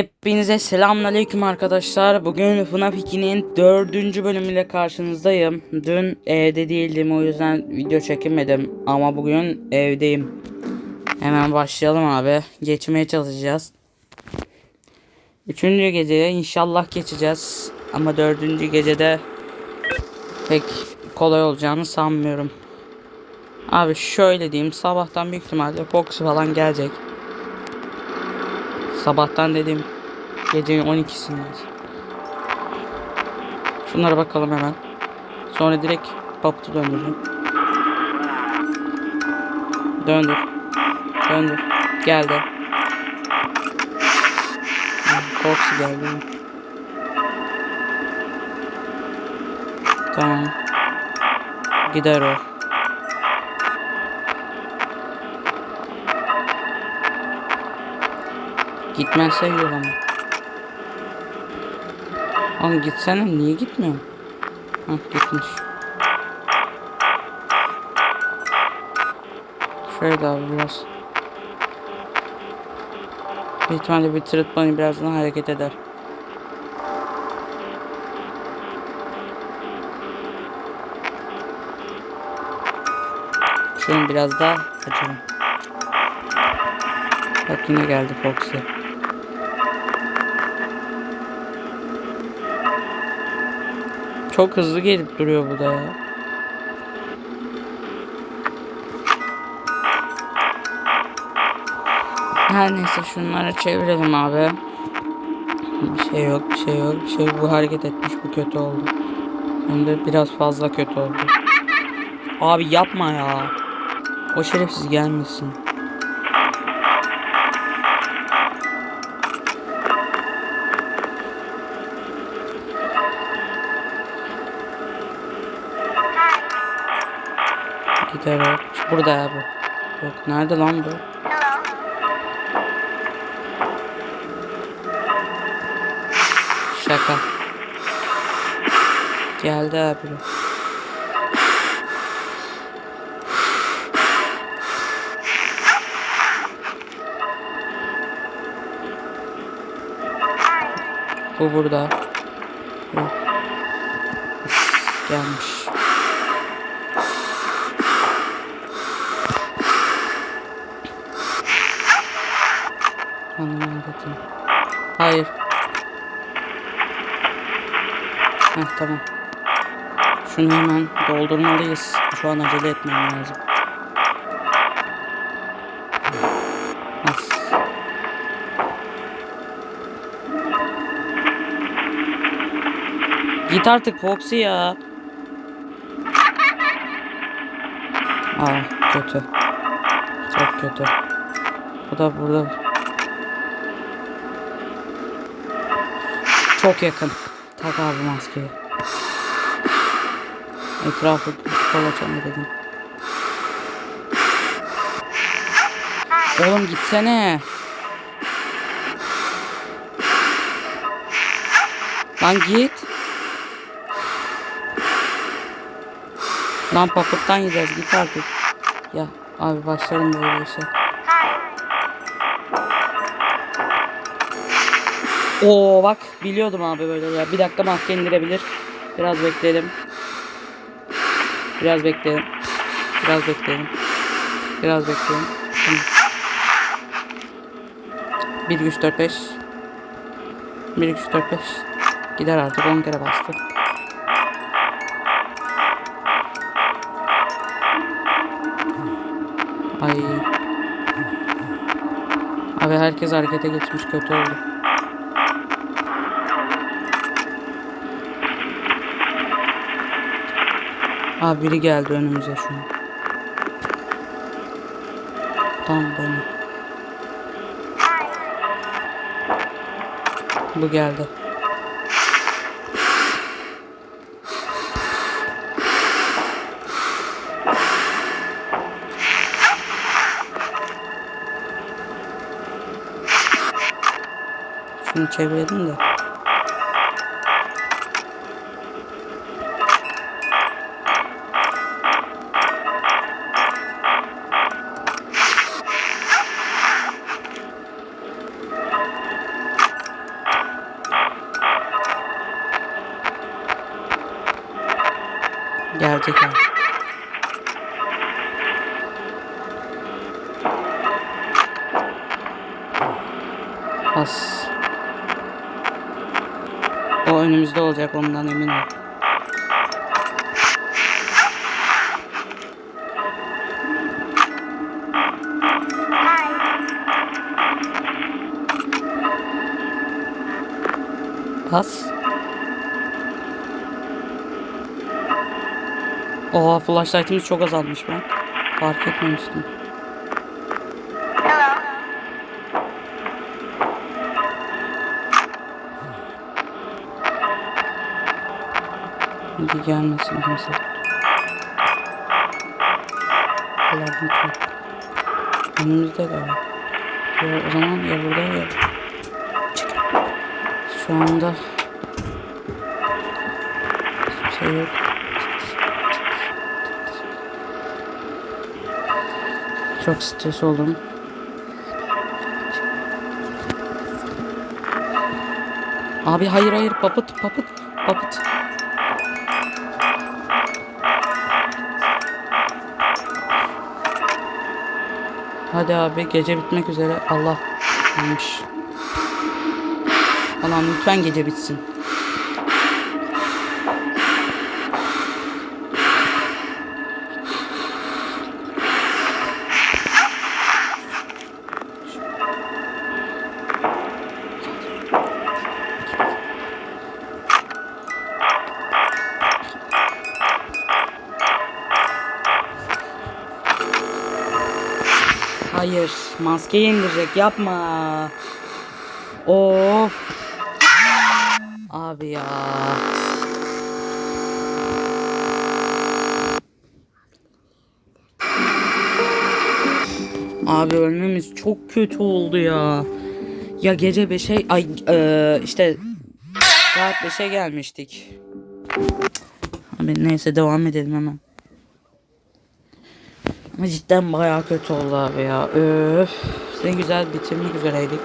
Hepinize selamünaleyküm arkadaşlar. Bugün FNAF 2'nin dördüncü bölümüyle karşınızdayım. Dün evde değildim o yüzden video çekemedim. Ama bugün evdeyim. Hemen başlayalım abi. Geçmeye çalışacağız. Üçüncü geceye inşallah geçeceğiz. Ama dördüncü gecede pek kolay olacağını sanmıyorum. Abi şöyle diyeyim sabahtan büyük ihtimalle Fox falan gelecek. Sabahtan dedim gecenin 12'sindeyiz. Şunlara bakalım hemen. Sonra direkt paputu döndüreceğim. Döndür. Döndür. Geldi. Foxy geldi. Tamam. Gider o. Gitmezse iyi ama. Oğlum gitsene niye gitmiyorsun? Hah gitmiş. Şöyle abi biraz. Büyük ihtimalle bir tırtmanı birazdan hareket eder. Şunu biraz daha açalım. Bak yine geldi Foxy. Çok hızlı gelip duruyor bu da ya. Her neyse şunları çevirelim abi. Bir şey yok, bir şey yok, bir şey. Bu hareket etmiş, bu kötü oldu. Hem de biraz fazla kötü oldu. Abi yapma ya. O şerefsiz gelmesin. Gider o. Burada ya bu. Yok nerede lan bu? Şaka. Geldi abi. Bu burada. Yok. Gelmiş. Anlamadım. Hayır. Heh tamam. Şunu hemen doldurmalıyız. Şu an acele etmem lazım. Git artık Foxy ya. Aa kötü. Çok kötü. Bu da burada. Çok yakın. Tak abi maskeyi. Etrafı kolaçan dedim. Oğlum gitsene. Lan git. Lan papıttan yiyeceğiz git artık. Ya abi başlarım böyle bir şey. Oo bak biliyordum abi böyle ya. Bir dakika maske indirebilir. Biraz bekleyelim. Biraz bekleyelim. Biraz bekleyelim. Biraz bekleyelim. Tamam. 1 3 4 5. 1 3 4 5. Gider artık 10 kere bastı. Ay. Abi herkes harekete geçmiş kötü oldu. Abi biri geldi önümüze şu an. Tam benim. Bu geldi. Şunu çevirelim de. Bas. O önümüzde olacak ondan eminim. Bas. Oha flashlight'ımız çok azalmış ben. Fark etmemiştim. Hadi gelmesin kimse. Allah lütfen. Önümüzde de var. Ya, o zaman ya burada ya. Çık. Şu anda hiçbir şey yok. Çok stres oldum. Abi hayır hayır papıt papıt papıt. Hadi abi gece bitmek üzere. Allah yanlış. Allah'ım lütfen gece bitsin. Hayır, maskeyi indirecek yapma. Of. Abi ya. Abi ölmemiz çok kötü oldu ya. Ya gece 5'e ay eee, işte saat 5'e gelmiştik. Abi neyse devam edelim hemen. Cidden bayağı kötü oldu abi ya. Öf. Ne güzel bitirmek üzereydik.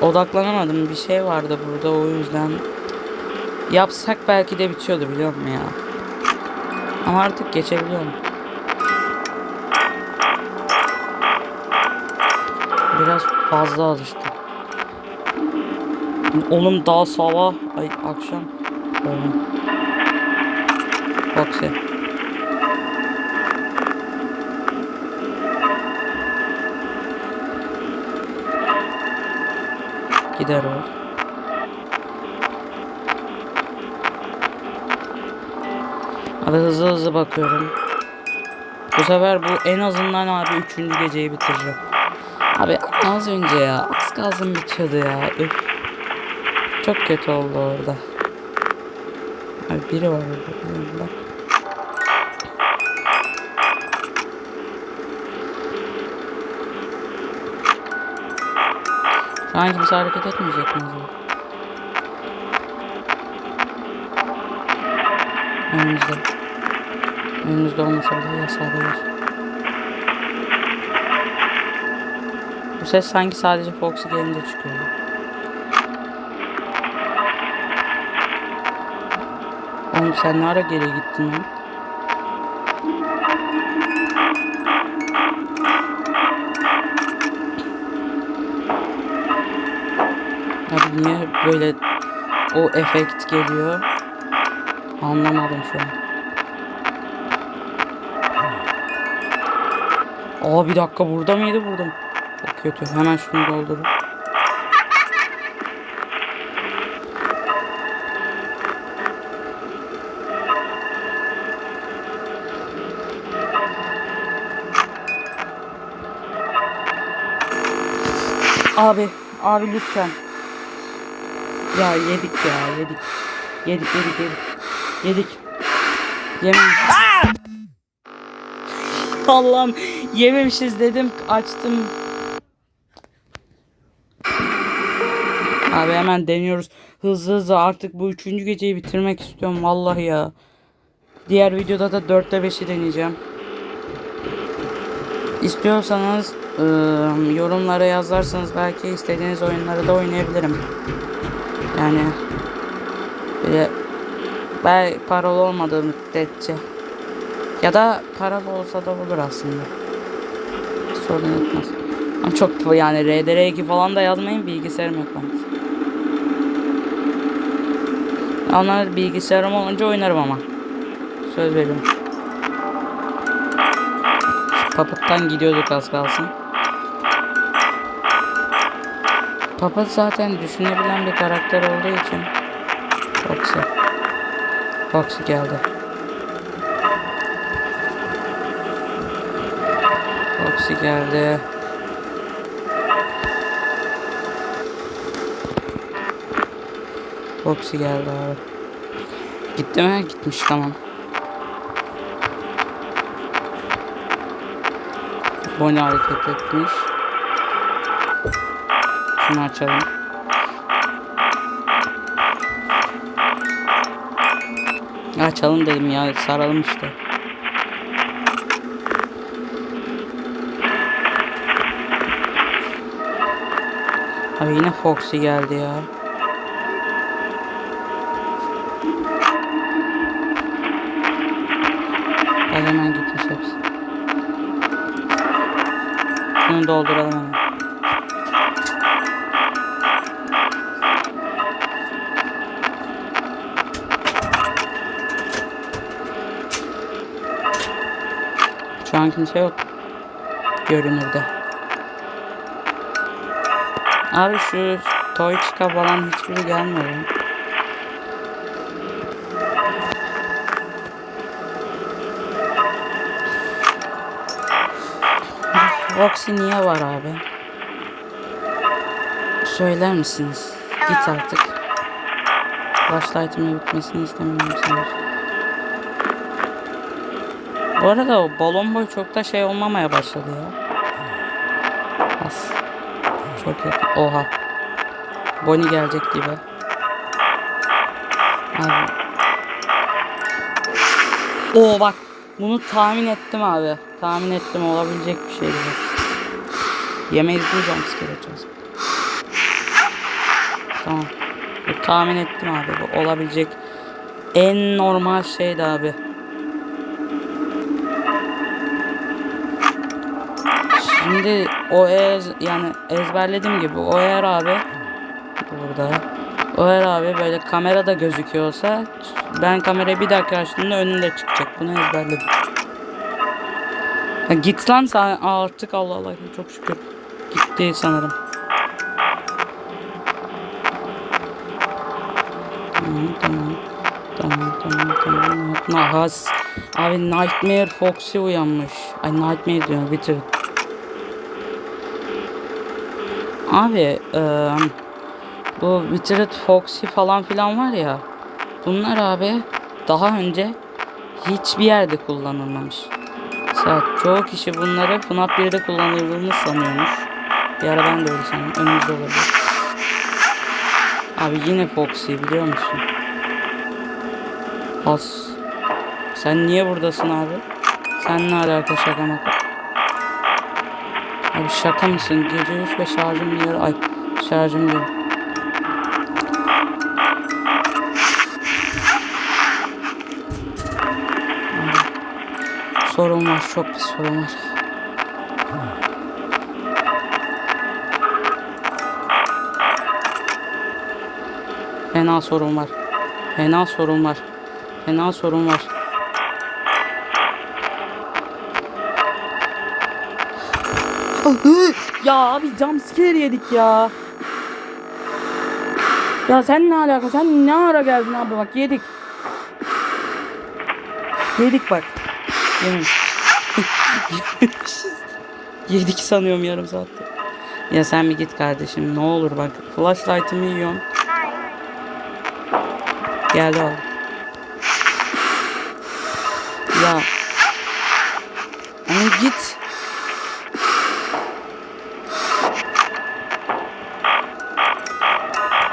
Odaklanamadım. Bir şey vardı burada o yüzden. Yapsak belki de bitiyordu biliyor musun ya? Ama artık geçebiliyorum. Biraz fazla alıştım. Oğlum daha sabah, ay akşam. Oğlum. Bak sen. Gider o. Abi hızlı hızlı bakıyorum. Bu sefer bu en azından abi üçüncü geceyi bitireceğim. Abi az önce ya az kalsın bitiyordu ya. Üf. Çok kötü oldu orada. Abi biri var orada. Bak. An kimse hareket etmeyecek mi acaba? Önümüzde. Önümüzde olmasa bile yasağdayız. Bu ses sanki sadece Foxy gelince çıkıyor. Oğlum sen ne ara geri gittin lan? Niye böyle o efekt geliyor? Anlamadım şu an. Aa bir dakika burada mıydı burada mı? Çok kötü. Hemen şunu doldurup. Abi, abi lütfen. Ya yedik ya yedik. Yedik yedik yedik. Yedik. Yememiş. Allah'ım yememişiz dedim açtım. Abi hemen deniyoruz. Hızlı hızlı artık bu üçüncü geceyi bitirmek istiyorum vallahi ya. Diğer videoda da 4'te 5'i deneyeceğim. İstiyorsanız ıı, yorumlara yazarsanız belki istediğiniz oyunları da oynayabilirim. Yani böyle Ben paralı olmadığı müddetçe. Ya da paralı olsa da olur aslında. Sorun etmez. Ama çok yani RDR2 falan da yazmayın bilgisayarım yok ben. Onlar bilgisayarım olunca oynarım ama. Söz veriyorum. Papıttan gidiyorduk az kalsın. Papıt zaten düşünebilen bir karakter olduğu için Foxy. Foxy geldi. Foxy geldi. Foxy geldi abi. Gitti mi? Gitmiş tamam. Bonnie hareket etmiş. Şunu açalım. Açalım dedim ya saralım işte. Abi yine Foxy geldi ya. Hemen gitmiş hepsi. Şunu dolduralım hemen. Şu an kimse yok. Görünürde. Abi şu Toyçka falan hiçbiri gelmiyor. Roxy niye var abi? Söyler misiniz? Git artık. Flashlight'ımın bitmesini istemiyorum sanırım. Bu arada o balon boy çok da şey olmamaya başladı ya. Az. Çok yakın. Oha. Bonnie gelecek gibi. Abi. Oo bak. Bunu tahmin ettim abi. Tahmin ettim olabilecek bir şeydi bu. Yemeyiz jumpscare atacağız. Tamam. Bu tahmin ettim abi. Bu olabilecek en normal şeydi abi. Şimdi o ez yani ezberlediğim gibi o eğer abi burada o eğer abi böyle kamerada gözüküyorsa ben kamerayı bir dakika açtığımda önünde çıkacak. Bunu ezberledim. Ya git lan sen artık Allah Allah çok şükür. Gitti sanırım. Tamam tamam. Tamam tamam tamam. Nahas. Abi Nightmare Foxy uyanmış. Ay Nightmare diyorum bitir. Abi eee, bu Withered Foxy falan filan var ya. Bunlar abi daha önce hiçbir yerde kullanılmamış. Mesela çoğu kişi bunları FNAF 1'de kullanıldığını sanıyormuş. Bir ara ben de öyle sanıyorum. Önümüzde olabilir. Abi yine Foxy biliyor musun? As. Sen niye buradasın abi? Sen ne alaka şaka maka? Abi şaka mısın? Gece 3 ve şarjım yarı... Ay şarjım yok. Sorun var. Çok bir sorun var. Fena sorun var. Fena sorun var. Fena sorun var. ya abi jumpscare yedik ya. Ya sen ne alaka? Sen ne ara geldin abi bak yedik. Yedik bak. Yedik sanıyorum yarım saatte. Ya sen bir git kardeşim ne olur bak. Flashlight'ımı yiyorsun. Geldi o. Ya. Ama git.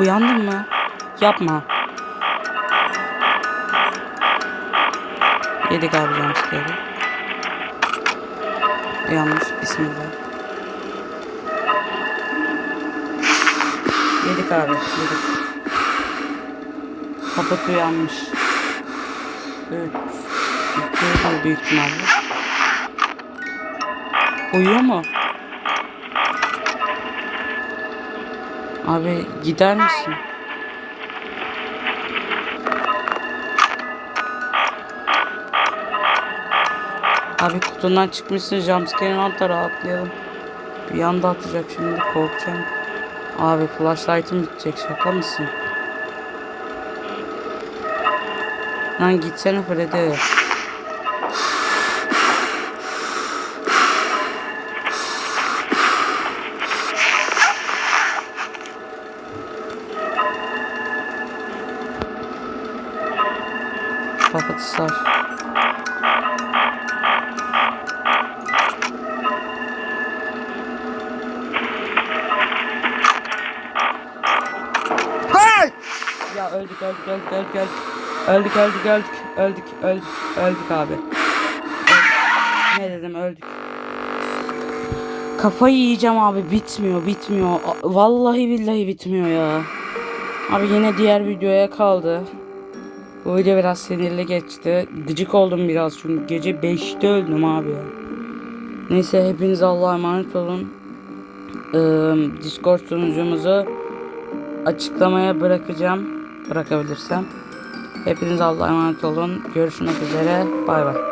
Uyandın mı? Yapma. Yedik abi jumpscare'i. Uyanmış. Bismillah. Yedik abi. Yedik. Kapat uyanmış. 2 büyük ihtimalle. Uyuyor mu? Abi gider misin? Abi kutundan çıkmışsın jumpscare'in alt rahatlayalım. Bir anda atacak şimdi korkacağım. Abi flashlight'ım bitecek şaka mısın? Lan gitsene Freddy. Kapatışlar. Ya öldük öldük öldük öldük öldük. Öldük öldük öldük öldük öldük öldük abi. Öldük. Ne dedim öldük. Kafayı yiyeceğim abi bitmiyor bitmiyor. Vallahi billahi bitmiyor ya. Abi yine diğer videoya kaldı. Bu video biraz sinirli geçti. Gıcık oldum biraz çünkü gece 5'te öldüm abi. Neyse hepiniz Allah'a emanet olun. Ee, Discord sunucumuzu açıklamaya bırakacağım. Bırakabilirsem. Hepiniz Allah'a emanet olun. Görüşmek üzere. Bay bay.